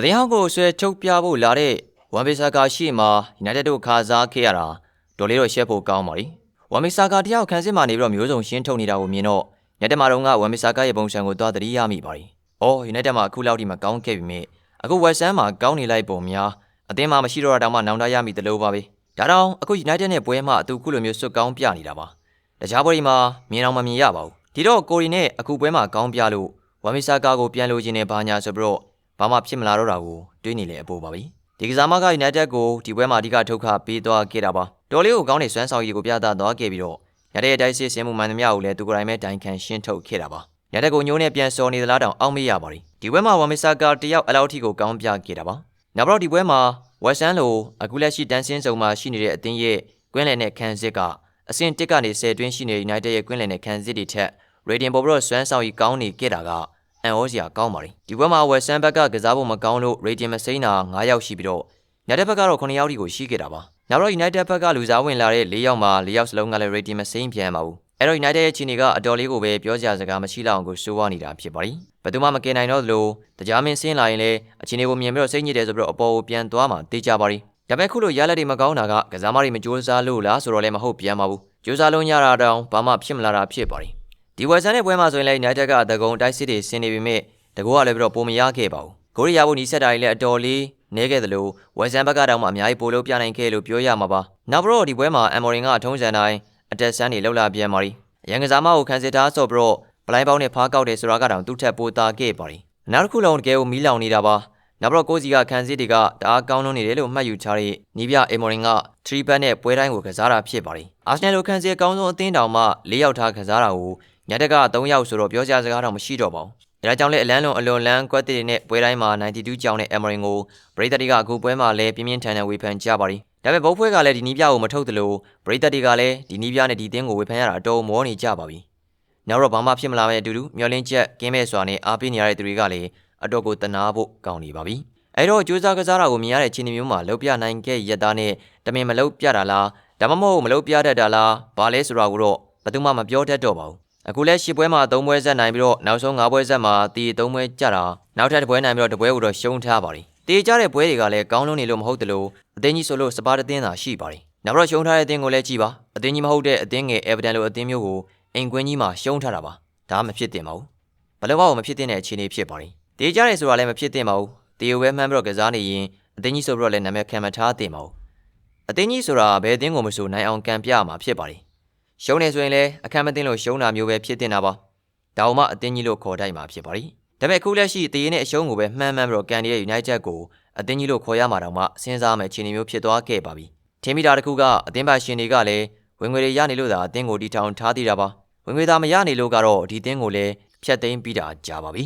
အသင်းဟောင်းကိုဆွဲထုတ်ပြဖို့လာတဲ့ဝမ်ဘီဆာကာရှိမှ United တို့ခါစားခဲ့ရတာဒေါ်လေးတော့ရှက်ဖို့ကောင်းပါလိဝမ်ဘီဆာကာတယောက်ခန်းစစ်မှနေပြီးတော့မျိုးစုံရှင်းထုတ်နေတာကိုမြင်တော့ညတက်မှာတော့ကဝမ်ဘီဆာကာရဲ့ပုံစံကိုသွားသတိရမိပါလိ။အော် United မှာအခုလောက်ထိမကောင်းခဲ့ပြီမြအခုဝက်ဆမ်မှာကောင်းနေလိုက်ပုံများအသင်းမှာမရှိတော့တာတောင်မှနောင်တရမိတလို့ပါပဲ။ဒါတောင်အခု United နဲ့ပွဲမှာအတူခုလိုမျိုးစွတ်ကောင်းပြနေတာပါ။တခြားပွဲတွေမှာမြင်အောင်မမြင်ရပါဘူး။ဒီတော့ကိုရီနဲ့အခုပွဲမှာကောင်းပြလို့ဝမ်ဘီဆာကာကိုပြန်လိုချင်တဲ့ဘာညာဆိုပြီးတော့ ဘာမှဖြစ်မလာတော့တာကိုတွေးနေလေအပေါ်ပါပဲဒီကစားမက United ကိုဒီပွဲမှာအဓိကထုတ်ခပေးသွားခဲ့တာပါတော်လေးကိုကောင်းတဲ့စွမ်းဆောင်ရည်ကိုပြသသွားခဲ့ပြီးတော့ရတဲ့အတိုင်းစစ်စင်မှုမှန်သမျှကိုလည်းသူကိုယ်တိုင်ပဲတိုင်ခံရှင်းထုတ်ခဲ့တာပါရတဲ့ကိုညိုးနဲ့ပြန်စော်နေသလားတောင်အောက်မေ့ရပါလိဒီပွဲမှာဝမ်မီဆာကာတယောက်အလောက်ထိကိုကောင်းပြခဲ့တာပါနောက်တော့ဒီပွဲမှာဝက်ဆန်လိုအခုလက်ရှိတန်းစင်းစုံမှာရှိနေတဲ့အသင်းရဲ့ကွင်းလယ်နဲ့ခန်းစစ်ကအဆင့်1ကနေ10တွင်းရှိနေတဲ့ United ရဲ့ကွင်းလယ်နဲ့ခန်းစစ်တွေထက် rating ပေါ်ပြီးတော့စွမ်းဆောင်ရည်ကောင်းနေခဲ့တာကအန် ဩစရာကောင်းပါလိဒီဘက်မှာဝက်ဆန်ဘက်ကကစားဖို့မကောင်းလို့ rating မစိမ့်တာ9ယောက်ရှိပြီးတော့ညတဲ့ဘက်ကတော့9ယောက်ထိကိုရှိခဲ့တာပါနောက်တော့ United ဘက်ကလူစားဝင်လာတဲ့4ယောက်မှာ4ယောက်စလုံးကလည်း rating မစိမ့်ပြန်ပါဘူးအဲ့တော့ United ရဲ့ခြေနေကအတော်လေးကိုပဲပြောစရာစကားမရှိလောက်အောင်ကိုစိုးဝါနေတာဖြစ်ပါလိဘယ်သူမှမကင်နိုင်တော့သလိုတရားမင်းဆင်းလာရင်လည်းအခြေအနေကိုမြင်ပြီးတော့စိတ်ညစ်တယ်ဆိုပြီးတော့အပေါ်ကိုပြန်သွားမှတေးကြပါလိဒါပေမဲ့ခုလိုရလက်တွေမကောင်းတာကကစားမတွေမကြိုးစားလို့လားဆိုတော့လည်းမဟုတ်ပြန်ပါဘူးကြိုးစားလို့ညတာတောင်ဘာမှဖြစ်မလာတာဖြစ်ပါလိ ဒီဝက်ဆန်ရဲ့ပွဲမှာဆိုရင်လည်း United ကတကုံတိုက်စစ်တွေဆင်းနေပြီမြဲတကောကလည်းပြီးတော့ပုံမရခဲ့ပါဘူးကိုရီးယားဘုံနီးဆက်တာတွေလည်းအတော်လေးနဲခဲ့သလိုဝက်ဆန်ဘက်ကတော့မှအများကြီးပိုလို့ပြနိုင်ခဲ့လို့ပြောရမှာပါနောက်ပြီးတော့ဒီပွဲမှာအမ်မော်ရင်ကအထုံးစံတိုင်းအတက်ဆန်းတွေလောက်လာပြန်ပါရီရန်ကစားမကိုခံစစ်ထားဆိုပြီးတော့ပလိုင်းပေါင်းနဲ့ဖားကောက်တယ်ဆိုတာကတော့သူ့ထက်ပိုတာခဲ့ပါရီနောက်တစ်ခုလုံးတကယ်ကိုမီးလောင်နေတာပါနောက်တော့ကိုစီကခံစစ်တွေကတအားကောင်းလွန်းနေတယ်လို့မှတ်ယူထားတဲ့နီးပြအေမော်ရင်က3ဘတ်နဲ့ပွဲတိုင်းကိုကစားတာဖြစ်ပါရီအာဆနယ်လိုခံစစ်အကောင်းဆုံးအသင်းတောင်မှ၄ယောက်ထားကစားတာကို ညတက်က3ယောက်ဆိုတော့ပြောစရာစကားတော့မရှိတော့ပါဘူးဒါကြောင့်လည်းအလန်းလွန်အလွန်လန်းကွက်တဲ့နဲ့ပွဲတိုင်းမှာ92ကြောင်းနဲ့အမရင်ကိုပရိသတ်တွေကအခုပွဲမှာလည်းပြင်းပြင်းထန်ထန်ဝေဖန်ကြပါရီဒါပေမဲ့ဘုတ်ဖွဲကလည်းဒီနီးပြကိုမထုတ်သလိုပရိသတ်တွေကလည်းဒီနီးပြနဲ့ဒီသင်းကိုဝေဖန်ရတာအတော်မောနေကြပါပြီနောက်တော့ဘာမှဖြစ်မလာမယ့်အတူတူမျောလင်းချက်ကင်းမဲ့စွာနဲ့အားပေးနေရတဲ့သူတွေကလည်းအတော်ကိုတနာဖို့ကောင်းနေပါပြီအဲတော့ကြိုးစားကစားတာကိုမြင်ရတဲ့ချင်းမျိုးမှာလှုပ်ပြနိုင်ခဲ့ရက်သားနဲ့တမင်မလှုပ်ပြတာလားဒါမှမဟုတ်မလှုပ်ပြတတ်တာလားဘာလဲဆိုတာကိုတော့ဘယ်သူမှမပြောတတ်တော့ပါဘူး အခုလဲရှစ်ပွဲမှာ၃ပွဲဆက်နိုင်ပြီးတော့နောက်ဆုံး၅ပွဲဆက်မှာတီ၃ပွဲကြတာနောက်ထပ်တစ်ပွဲနိုင်ပြီးတော့တစ်ပွဲကိုတော့ရှုံးထားပါပြီတေးကြတဲ့ပွဲတွေကလည်းကောင်းလုံးနေလို့မဟုတ်တလို့အသင်းကြီးဆိုလို့စပါးတင်းသာရှိပါပြီနောက်တော့ရှုံးထားတဲ့အသင်းကိုလည်းကြည့်ပါအသင်းကြီးမဟုတ်တဲ့အသင်းငယ်အေဗတန်လိုအသင်းမျိုးကိုအိမ်ကွင်းကြီးမှာရှုံးထားတာပါဒါမှမဖြစ်သင့်ပါဘူးဘယ်တော့မှမဖြစ်သင့်တဲ့အခြေအနေဖြစ်ပါပြီတေးကြတယ်ဆိုတာလည်းမဖြစ်သင့်ပါဘူးတေးဝဲမှန်းပြီးတော့ကစားနေရင်အသင်းကြီးဆိုပြီးတော့လည်းနာမည်ခံမထားသင့်ပါဘူးအသင်းကြီးဆိုတာဘယ်အသင်းကိုမဆိုနိုင်အောင်ကံပြရမှာဖြစ်ပါလိ ရှုံးနေဆိုရင်လည်းအခမ်းမသိလို့ရှုံးတာမျိုးပဲဖြစ်တင်တာပါဒါမှအတင်းကြီးလို့ခေါ်တိုက်မှာဖြစ်ပါလိဒါပေမဲ့အခုလက်ရှိတည်ရင်တဲ့အရှုံးကိုပဲမှန်းမှန်းပြီးတော့ကန်ဒီရဲ့ United ကိုအတင်းကြီးလို့ခေါ်ရမှာတောင်မှစဉ်းစားမယ်ခြေနေမျိုးဖြစ်သွားခဲ့ပါပြီထင်မိတာတခုကအတင်းပါရှင်တွေကလည်းဝင်ငွေတွေရနေလို့သာအတင်းကိုတီထောင်ထားသေးတာပါဝင်ငွေသာမရနေလို့ကတော့ဒီတင်းကိုလည်းဖျက်သိမ်းပြီးတာကြာပါပြီ